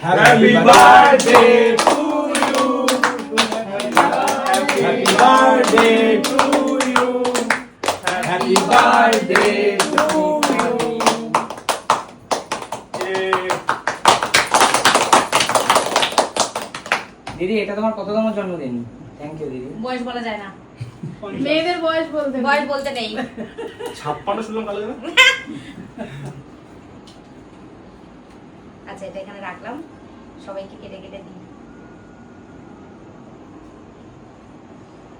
Happy birthday to you. Happy birthday to you. Happy birthday to you. দিদি এটা তোমার কততম জন্মদিন থ্যাংক ইউ দিদি বয়স বলা যায় না মেয়েদের বয়স বলতে বয়স বলতে নেই ছাপ্পান্ন শুনলাম কালো আচ্ছা এটা এখানে রাখলাম। সবাইকে কেটে কেটে দিই।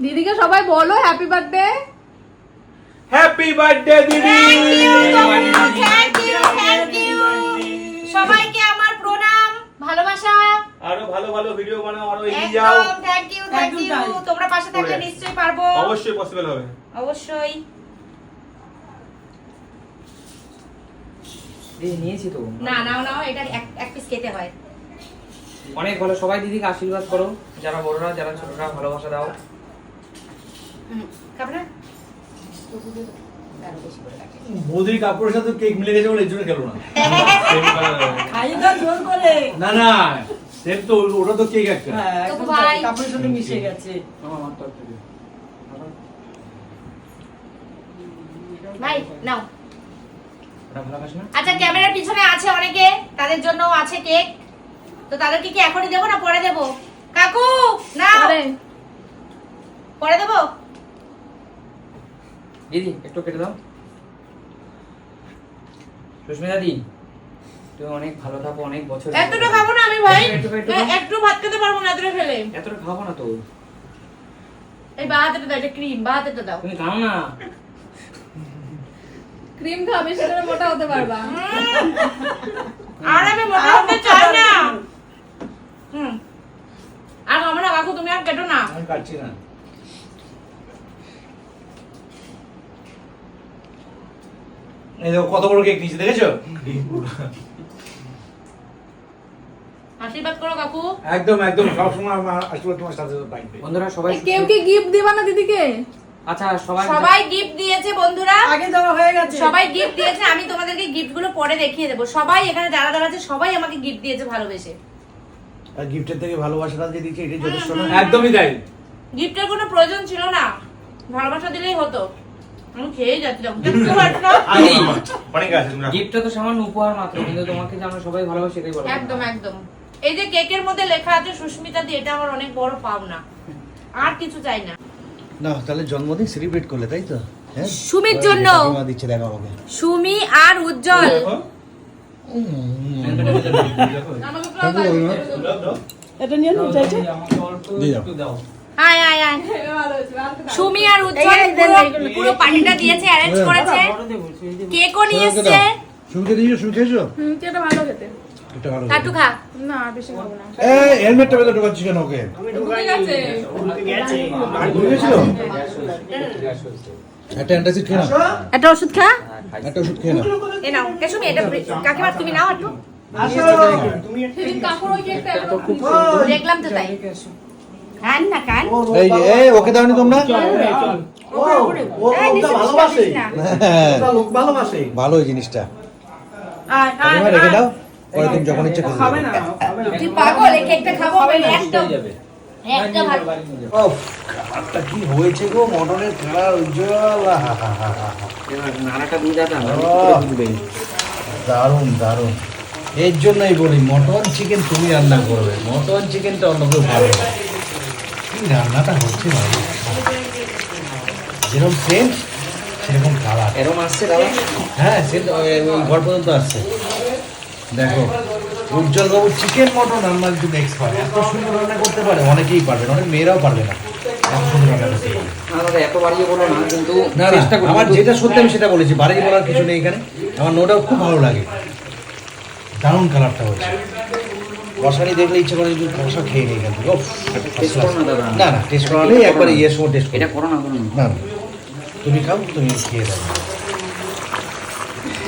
দিদিকে সবাই বলো হ্যাপি বার্থডে হ্যাপি বার্থডে দিদি। থ্যাংক ইউ থ্যাংক ইউ সবাইকে আমার প্রণাম। ভালোবাসা। আরও ভালো ভালো ভিডিও বানাও আরও এগিয়ে যাও। থ্যাংক ইউ থ্যাংক ইউ তোমরা পাশে থাকলে। নিশ্চয়ই পারব। অবশ্যই পসিবল হবে। অবশ্যই। দিদি নিয়েছি তো। না নাও নাও এটা এক- পিস খেতে হয়। অনেক ভালো সবাই দিদিকে আশীর্বাদ করো। যারা বড়রা যারা ছোটরা ভালোবাসা দাও। বৌদির কাপড়ের সাথে কেক মিলে গেছে বলে এই জন্য খেলো না। না না সেম তো ওটা তো কেক একটা। হ্যাঁ। কাপড়ের সাথে মিশে গেছে। আমার তরফ থেকে। ভাই নাও। না আচ্ছা ক্যামেরার পিছনে আছে অনেকে তাদের জন্য আছে কেক। তো তাদেরকে কি এখনই দেবো না পরে দেবো? কাকু না পরে। পরে দেবো? দিদি একটু কেটে দাও। সুস্মিতা দি তুমি অনেক ভালো থাকো অনেক বছর এতটা খাব না আমি ভাই। একটু ভাত খেতে পারব না এতটা ফেলে এতটা খাব না তো। এই বা হাতেটা দাও এটা ক্রিম বা হাতেটা দাও। তুমি খাও না। ক্রিম খাও বেশি করে মোটা হতে পারবা। আর আমি মোটা হতে চাই না। আর না কাকু তুমি আর কেটো না। আমি কাটছি না। এই দেখো কত বড় কেক নিচে দেখেছ? আশীর্বাদ করো কাকু। একদম একদম সবসময় আমার আসলে তোমার সাথে সাথে থাকবে। বন্ধুরা সবাই কেউ কি গিফট দিবা না দিদিকে? আচ্ছা সবাই সবাই গিফট দিয়েছে বন্ধুরা। আগে দেওয়া হয়ে গেছে। সবাই গিফট দিয়েছে আমি তোমাদেরকে গিফটগুলো পরে দেখিয়ে দেবো। সবাই এখানে যারা যারা আছে সবাই আমাকে গিফট দিয়েছে ভালোবেসে। আর গিফটের থেকে ভালোবাসাটা যে দিচ্ছে এটাই যথেষ্ট না? একদমই তাই। গিফটের কোনো প্রয়োজন ছিল না। ভালোবাসা দিলেই হতো। আমি খেয়েই যাচ্ছিলাম অনেক আছে গিফটটা তো সামান্য উপহার মাত্র কিন্তু তোমাকে যে আমরা সবাই ভালোবাসি সেটাই বলো একদম একদম। এই যে কেকের মধ্যে লেখা আছে সুস্মিতা দি এটা আমার অনেক বড় পাওনা। আর কিছু চাই না। না তাহলে জন্মদিন সেলিব্রেট করলে তাই তো? হ্যাঁ? সুমির জন্য। দিচ্ছে দেখো আমাকে। সুমি আর উজ্জ্বল। এটা নিয়ে নাও চাইছে দিয়ে দাও। আয় আয় আয়। সুমি আর উজ্জ্বল পুরো- পুরো পার্টিটা দিয়েছে অ্যারেঞ্জ করেছে। কেকও নিয়ে এসছে। শুনতে দিয়েছ শুনতে খেয়েছো হুম কেটা ভালো খেতে। এটা ভালো কাটু খা। না বেশি খাব না। এই হেলমেটটা বেঁধে ঢোকাচ্ছি কেন ওকে? ঢুকে গেছে বুঝেছিল একটা অ্যান্টাসিড খেয়ে একটা ওষুধ খা। একটা ওষুধ খেয়ে নাও। এ নাও এ সুমি এটা কাকিমা তুমি নাও একটু। সেদিন কাকুর ওই কেকটা এখনও দেখলাম তো তাই। কান না কান এই এই ওকে দাওনি তোমরা? ভালো ওই জিনিসটা। রেখে দাও। পরে তুমি যখন ইচ্ছে খেতে খাবে না তুই পাগল এই কেকটা খাব আমি একদম হয়ে একটা ভালো কি হয়েছে গো মটনের কালার উজ্জ্বল এবার নাড়াটা দিয়ে যাবে না, ও। করে তুলবে। দারুণ দারুণ। এর জন্যই বলি মটন চিকেন তুমি রান্না করবে। মটন চিকেনটা অন্য কেউ কি রান্নাটা হচ্ছে ভাই? যেরকম সেন্ট সেরকম কালার এরম আসছে দাদা? হ্যাঁ সেন্ট ওই ঘর পর্যন্ত আসছে। দেখো উজ্জ্বল বাবু চিকেন মটন রান্নার জন্য এক্সপার্ট এত সুন্দর রান্না করতে পারে অনেকেই পারবে অনেক মেয়েরাও পারবে না। রান্না বাড়িয়ে আমার যেটা সত্যি আমি সেটা বলেছি বাড়ি বলার কিছু নেই এখানে। আমার নোটাও খুব ভালো লাগে। দারুণ কালারটা হচ্ছে কষানি দেখলে ইচ্ছে করে যদি কষা খেয়ে নিই এখান থেকে টেস্ট করো না না টেস্ট করা নেই একবার ইয়ে সময় টেস্ট এটা করো না না। তুমি খাও তুমি খেয়ে দাও।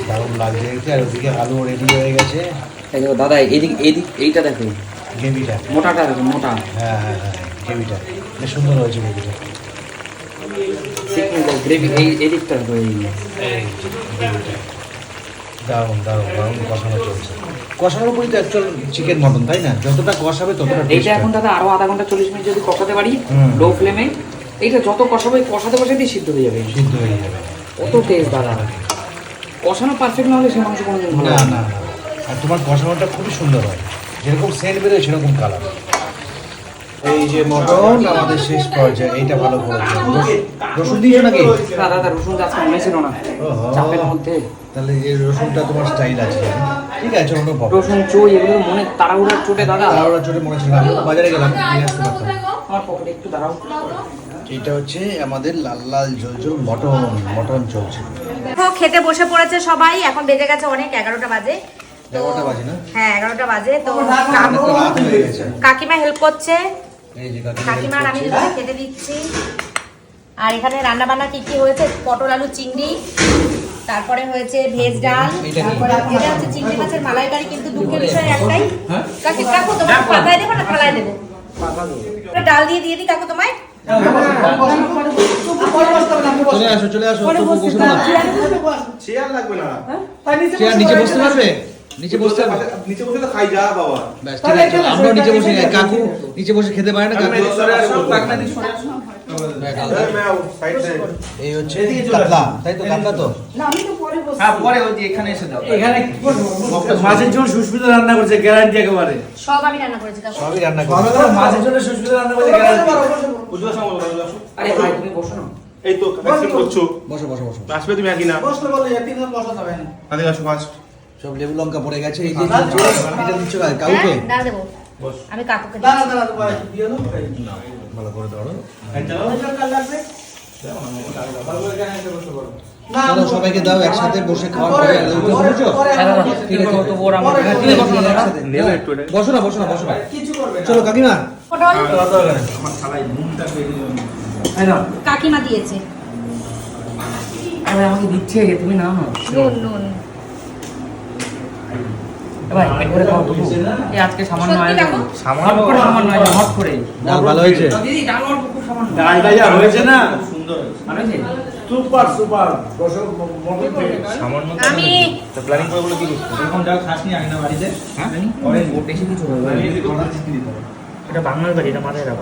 দারুণ লাগছে। দেখতে আর ওদিকে আলু রেডি হয়ে গেছে। এই দেখো দাদা এদিক এদিক এইটা দেখো। গ্রেভিটা। মোটাটা দেখো মোটা। হ্যাঁ হ্যাঁ হ্যাঁ গ্রেভিটা। বেশ সুন্দর হয়েছে গ্রেভিটা। গ্রেভি এই এদিকটা দেখো এই এই গ্রেভিটা। দারুণ দারুণ দারুণ কষানো চলছে। কষানোর উপরই তো অ্যাকচুয়াল চিকেন মটন তাই না? যতটা কষাবে ততটা এইটা এখন দাদা আরও আধা ঘণ্টা চল্লিশ মিনিট যদি কষাতে পারি লো ফ্লেমে এইটা যত কষাবে কষাতে কষাতেই সিদ্ধ হয়ে যাবে। সিদ্ধ হয়ে যাবে। কত টেস্ট দাদা। কষানো পারফেক্ট না হলে সে মাংস কোনোদিন ভালো না না। আর তোমার কষানোটা খুবই সুন্দর হয়। যেরকম সেন্ট বেরোয় সেরকম কালার এই যে মটন আমাদের শেষ পর্যায়ে এইটা ভালো করেছে। রসুন- দিয়েছ নাকি? না দাদা রসুন গাছ মনে ছিল না। চাপের মধ্যে। তাহলে এই রসুনটা তোমার স্টাইল আছে ঠিক আছে অন্য রসুন চই এগুলো মনে তাড়াহুড়ার চোটে দাদা। তাড়াহুড়া চোটে মনে ছিল। আমি বাজারে গেলাম নিয়ে আসতে পারতাম। আমার পকেটে একটু দাঁড়াও। এটা হচ্ছে আমাদের লাল লাল ঝোল ঝোল মটন মটন চলছে খেতে বসে পড়েছে সবাই এখন বেজে গেছে অনেক এগারোটা বাজে। তো-? হ্যাঁ এগারোটা বাজে। তো কাকু হয়ে কাকিমা হেল্প করছে। এই যে কাকিমা কাকিমার আমি। খেতে দিচ্ছি। আর এখানে রান্না বান্না কি কি হয়েছে? পটল আলু চিংড়ি তারপরে হয়েছে ভেজ ডাল এটা তারপরে হচ্ছে চিংড়ি মাছের মালাইকারি কিন্তু দুঃখের বিষয় একটাই। হ্যাঁ? কাকু কাকু তোমার পাতায় দেবো না থালায় দেবো? ডাল দিয়ে দিয়ে দিই কাকু তোমায়। চলে আসো চলে আসো তবু বসে না চেয়ার লাগবে না। চেয়ার নিচে বসতে পারবে। নিচে বসতে নিচে বসে তো খাই যা বাবা। ব্যাস ঠিক আছে চলো, নিচে বসে কাকু নিচে বসে খেতে পারে না কাকু? ব্যাস, আলাদা। সাইড সে এই হচ্ছে কাতলা তাই তো কাতলা তো? হ্যাঁ পরে ওই এখানে এসে দাও। এখানে মাছের জন্য সুস্মিতা রান্না করছে গ্যারান্টি একেবারে। সব আমি রান্না করেছি সবই রান্না করে মাছের জন্য সুস্মিতা রান্না করছে গ্যারান্টি। আরে ভাই তুমি বসো না। এই তো করছ। বসো বসো বসো। আসবে তুমি একই না? বসলে বলে তিনজন বসা যাবে না। আগে আসো ফার্স্ট সব লেবু লঙ্কা পড়ে গেছে এই যে এটা দিচ্ছ কাউকে? দেবো আমি কাকুকে দাঁড়া দিচ্ছি। দাঁড়া তোমার দিয়ে দাও ভালো করে ধরো। সবাইকে দাও একসাথে বসে বসেছো হ্যাঁ হ্যাঁ, বসো না বসো না বসো না কিছু করবে চলো কাকিমা। কাকিমা দিয়েছে। আমাকে দিচ্ছে তুমি নাও না। নুন নুন। এ একবারে খাও তবু এই আজকে সামান্য আয়োজন। সামান্য করে সামান্য আয়োজন হট করে। ডাল ভালো হয়েছে। দিদি ডাল অল্প খুব সামান্য। ডালটা যা হয়েছে না? সুন্দর হয়েছে। Super super. বসো মটন থেকে সামান্য আমি প্ল্যানিং করে বলে কি করছ? এরকম ডাল খাসনি আগে না বাড়িতে। হ্যাঁ? ও বেশি কিছু হবে? এটা বাংলার বাড়ি এটা মাথায় রাখো।